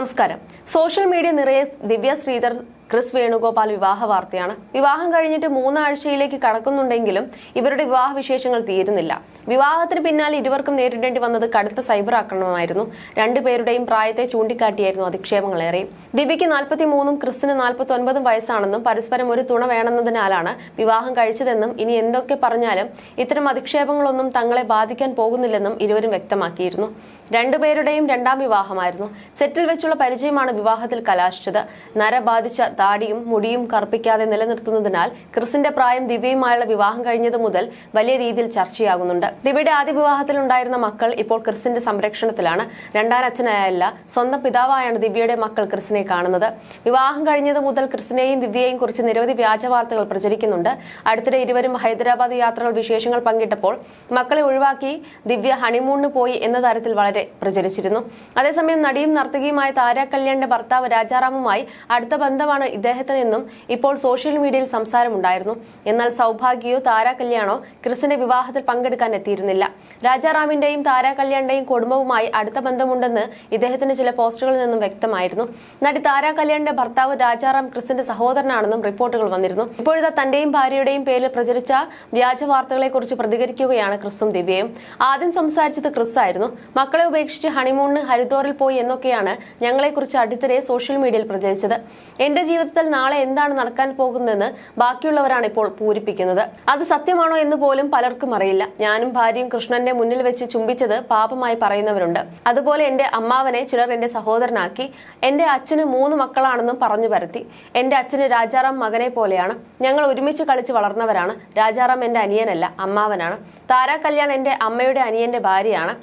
നമസ്കാരം. Social media നിറയെ ദിവ്യ Sridhar Chris Venugopal വിവാഹ വാർത്തയാണ്. വിവാഹം കഴിഞ്ഞിട്ട് മൂന്നാഴ്ചയിലേക്ക് കടക്കുന്നുണ്ടെങ്കിലും ഇവരുടെ വിവാഹ വിശേഷങ്ങൾ തീരുന്നില്ല. വിവാഹത്തിന് പിന്നാലെ ഇരുവർക്കും നേരിടേണ്ടി വന്നത് കടുത്ത സൈബർ ആക്രമണമായിരുന്നു. രണ്ടുപേരുടെയും പ്രായത്തെ ചൂണ്ടിക്കാട്ടിയായിരുന്നു അധിക്ഷേപങ്ങളേറെ. ദിവ്യയ്ക്ക് നാൽപ്പത്തി മൂന്നും ക്രിസിന് നാൽപ്പത്തി ഒൻപതും വയസ്സാണെന്നും പരസ്പരം ഒരു തുണ വേണമെന്നതിനാലാണ് വിവാഹം കഴിച്ചതെന്നും ഇനി എന്തൊക്കെ പറഞ്ഞാലും ഇത്തരം അധിക്ഷേപങ്ങളൊന്നും തങ്ങളെ ബാധിക്കാൻ പോകുന്നില്ലെന്നും ഇരുവരും വ്യക്തമാക്കിയിരുന്നു. രണ്ടുപേരുടെയും രണ്ടാം വിവാഹമായിരുന്നു. സെറ്റിൽ വെച്ചുള്ള പരിചയമാണ് വിവാഹത്തിൽ കലാശിച്ചത്. നര ബാധിച്ച താടിയും മുടിയും കറുപ്പിക്കാതെ നിലനിർത്തുന്നതിനാൽ ക്രിസിന്റെ പ്രായം ദിവ്യയുമായുള്ള വിവാഹം കഴിഞ്ഞത് മുതൽ വലിയ രീതിയിൽ ചർച്ചയാകുന്നുണ്ട്. ദിവ്യയുടെ ആദ്യ വിവാഹത്തിൽ ഉണ്ടായിരുന്ന മക്കൾ ഇപ്പോൾ ക്രിസിന്റെ സംരക്ഷണത്തിലാണ്. രണ്ടാം അച്ഛനായല്ല സ്വന്തം പിതാവായാണ് ദിവ്യയുടെ മക്കൾ ക്രിസിനെ കാണുന്നത്. വിവാഹം കഴിഞ്ഞത് മുതൽ ക്രിസിനെയും ദിവ്യയെയും കുറിച്ച് നിരവധി വ്യാജ വാർത്തകൾ പ്രചരിക്കുന്നുണ്ട്. അടുത്തിടെ ഇരുവരും ഹൈദരാബാദ് യാത്രകൾ വിശേഷങ്ങൾ പങ്കിട്ടപ്പോൾ മക്കളെ ഒഴിവാക്കി ദിവ്യ ഹണിമൂണിന് പോയി എന്ന തരത്തിൽ വളരെ പ്രചരിച്ചിരുന്നു. അതേസമയം നടിയും നർത്തകിയുമായ താര കല്യാണിന്റെ ഭർത്താവ് രാജാറാമുമായി അടുത്ത ബന്ധമാണ് ഇദ്ദേഹത്തിനെന്നും ഇപ്പോൾ സോഷ്യൽ മീഡിയയിൽ സംസാരമുണ്ടായിരുന്നു. എന്നാൽ സൗഭാഗ്യയോ താരാ കല്യാണോ ക്രിസിന്റെ വിവാഹത്തിൽ പങ്കെടുക്കാൻ എത്തിയിരുന്നില്ല. രാജാറാമിന്റെയും താരാ കല്യാണിന്റെയും കുടുംബവുമായി അടുത്ത ബന്ധമുണ്ടെന്ന് ഇദ്ദേഹത്തിന്റെ ചില പോസ്റ്റുകളിൽ നിന്നും വ്യക്തമായിരുന്നു. നടി താരാ കല്യാണിന്റെ ഭർത്താവ് രാജാറാം ക്രിസിന്റെ സഹോദരനാണെന്നും റിപ്പോർട്ടുകൾ വന്നിരുന്നു. ഇപ്പോഴത്തെ തന്റെയും ഭാര്യയുടെയും പേരിൽ പ്രചരിച്ച വ്യാജ വാർത്തകളെ കുറിച്ച് പ്രതികരിക്കുകയാണ് ക്രിസും ദിവ്യയും. ആദ്യം സംസാരിച്ചത് ക്രിസ് ആയിരുന്നു. മക്കളെ ഉപേക്ഷിച്ച് ഹണിമൂണിന് ഹരിദ്വാറിൽ പോയി എന്നൊക്കെയാണ് ഞങ്ങളെക്കുറിച്ച് അടുത്തിടെ സോഷ്യൽ മീഡിയയിൽ പ്രചരിച്ചത്. എന്റെ ജീവിതത്തിൽ നാളെ എന്താണ് നടക്കാൻ പോകുന്നതെന്ന് ബാക്കിയുള്ളവരാണ് ഇപ്പോൾ പൂരിപ്പിക്കുന്നത്. അത് സത്യമാണോ എന്ന് പോലും പലർക്കും അറിയില്ല. ഞാനും ഭാര്യയും കൃഷ്ണന്റെ മുന്നിൽ വെച്ച് ചുംബിച്ചത് പാപമായി പറയുന്നവരുണ്ട്. അതുപോലെ എന്റെ അമ്മാവനെ ചിലർ എന്റെ സഹോദരനാക്കി എന്റെ അച്ഛന് മൂന്ന് മക്കളാണെന്നും പറഞ്ഞു പരത്തി. എന്റെ അച്ഛന് രാജാറാം മകനെ പോലെയാണ്. ഞങ്ങൾ ഒരുമിച്ച് കളിച്ച് വളർന്നവരാണ്. രാജാറാം എന്റെ അനിയനല്ല അമ്മാവനാണ്. താരാ കല്യാൺ എന്റെ അമ്മയുടെ അനിയന്റെ ഭാര്യയാണ്.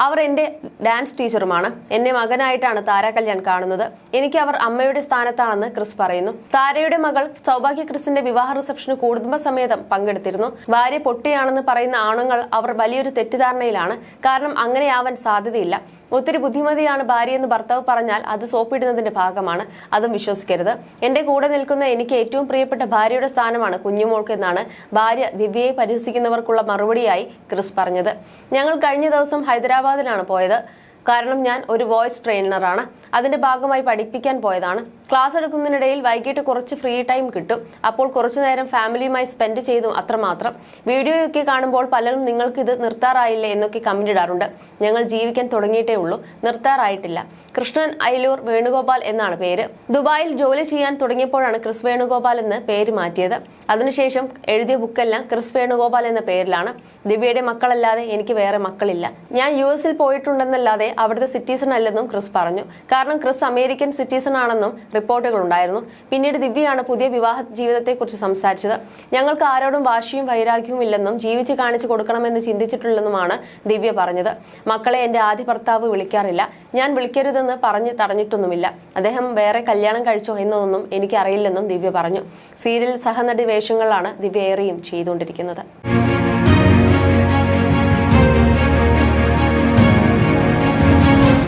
അവർ എന്റെ ഡാൻസ് ടീച്ചറുമാണ് എന്നെ മകനായിട്ടാണ് താര കല്യാൺ കാണുന്നത്. എനിക്ക് അവർ അമ്മയുടെ സ്ഥാനത്താണെന്ന് ക്രിസ് പറയുന്നു. താരയുടെ മകൾ സൗഭാഗ്യ ക്രിസിന്റെ വിവാഹ റിസപ്ഷന് കുടുംബസമേതം പങ്കെടുത്തിരുന്നു. ഭാര്യ പൊട്ടിയാണെന്ന് പറയുന്ന ആണുങ്ങൾ അവർ വലിയൊരു തെറ്റിദ്ധാരണയിലാണ്. കാരണം അങ്ങനെയാവാൻ സാധ്യതയില്ല. ഒത്തിരി ബുദ്ധിമതിയാണ് ഭാര്യയെന്ന് ഭർത്താവ് പറഞ്ഞാൽ അത് സോപ്പിടുന്നതിന്റെ ഭാഗമാണ്. അതും വിശ്വസിക്കരുത്. എന്റെ കൂടെ നിൽക്കുന്ന എനിക്ക് ഏറ്റവും പ്രിയപ്പെട്ട ഭാര്യയുടെ സ്ഥാനമാണ് കുഞ്ഞുമോൾക്ക് എന്നാണ് ഭാര്യ ദിവ്യയെ പരിഹസിക്കുന്നവർക്കുള്ള മറുപടിയായി ക്രിസ് പറഞ്ഞത്. ഞങ്ങൾ കഴിഞ്ഞ ദിവസം ഹൈദരാബാദിലാണ് പോയത്. കാരണം ഞാൻ ഒരു വോയിസ് ട്രെയിനറാണ് അതിന്റെ ഭാഗമായി പഠിപ്പിക്കാൻ പോയതാണ്. ക്ലാസ് എടുക്കുന്നതിനിടയിൽ വൈകിട്ട് കുറച്ച് ഫ്രീ ടൈം കിട്ടും. അപ്പോൾ കുറച്ചു നേരം ഫാമിലിയുമായി സ്പെൻഡ് ചെയ്തു അത്രമാത്രം. വീഡിയോയൊക്കെ കാണുമ്പോൾ പലരും നിങ്ങൾക്ക് ഇത് നിർത്താറായില്ലേ എന്നൊക്കെ കമന്റ് ഇടാറുണ്ട്. ഞങ്ങൾ ജീവിക്കാൻ തുടങ്ങിയിട്ടേ ഉള്ളൂ. നിർത്താറായിട്ടില്ല. കൃഷ്ണൻ അയലൂർ വേണുഗോപാൽ എന്നാണ് പേര്. ദുബായിൽ ജോലി ചെയ്യാൻ തുടങ്ങിയപ്പോഴാണ് ക്രിസ് വേണുഗോപാൽ എന്ന് പേര് മാറ്റിയത്. അതിനുശേഷം എഴുതിയ ബുക്കെല്ലാം ക്രിസ് വേണുഗോപാൽ എന്ന പേരിലാണ്. ദിവ്യയുടെ മക്കളല്ലാതെ എനിക്ക് വേറെ മക്കളില്ല. ഞാൻ യു എസിൽ പോയിട്ടുണ്ടെന്നല്ലാതെ അവിടുത്തെ സിറ്റിസൺ അല്ലെന്നും ക്രിസ് പറഞ്ഞു. കാരണം ക്രിസ് അമേരിക്കൻ സിറ്റിസൺ ആണെന്നും റിപ്പോർട്ടുകൾ ഉണ്ടായിരുന്നു. പിന്നീട് ദിവ്യയാണ് പുതിയ വിവാഹ ജീവിതത്തെക്കുറിച്ച് സംസാരിച്ചത്. ഞങ്ങൾക്ക് ആരോടും വാശിയും വൈരാഗ്യവും ഇല്ലെന്നും ജീവിച്ച് കാണിച്ചു കൊടുക്കണമെന്ന് ചിന്തിച്ചിട്ടില്ലെന്നുമാണ് ദിവ്യ പറഞ്ഞത്. മക്കളെ എന്റെ ആദ്യ ഭർത്താവ് വിളിക്കാറില്ല. ഞാൻ വിളിക്കരുതെന്ന് പറഞ്ഞ് തടഞ്ഞിട്ടൊന്നുമില്ല. അദ്ദേഹം വേറെ കല്യാണം കഴിച്ചോ എന്നതൊന്നും എനിക്കറിയില്ലെന്നും ദിവ്യ പറഞ്ഞു. സീരിയൽ സഹനടി വേഷങ്ങളിലാണ് ദിവ്യ ഏറെയും ചെയ്തുകൊണ്ടിരിക്കുന്നത്.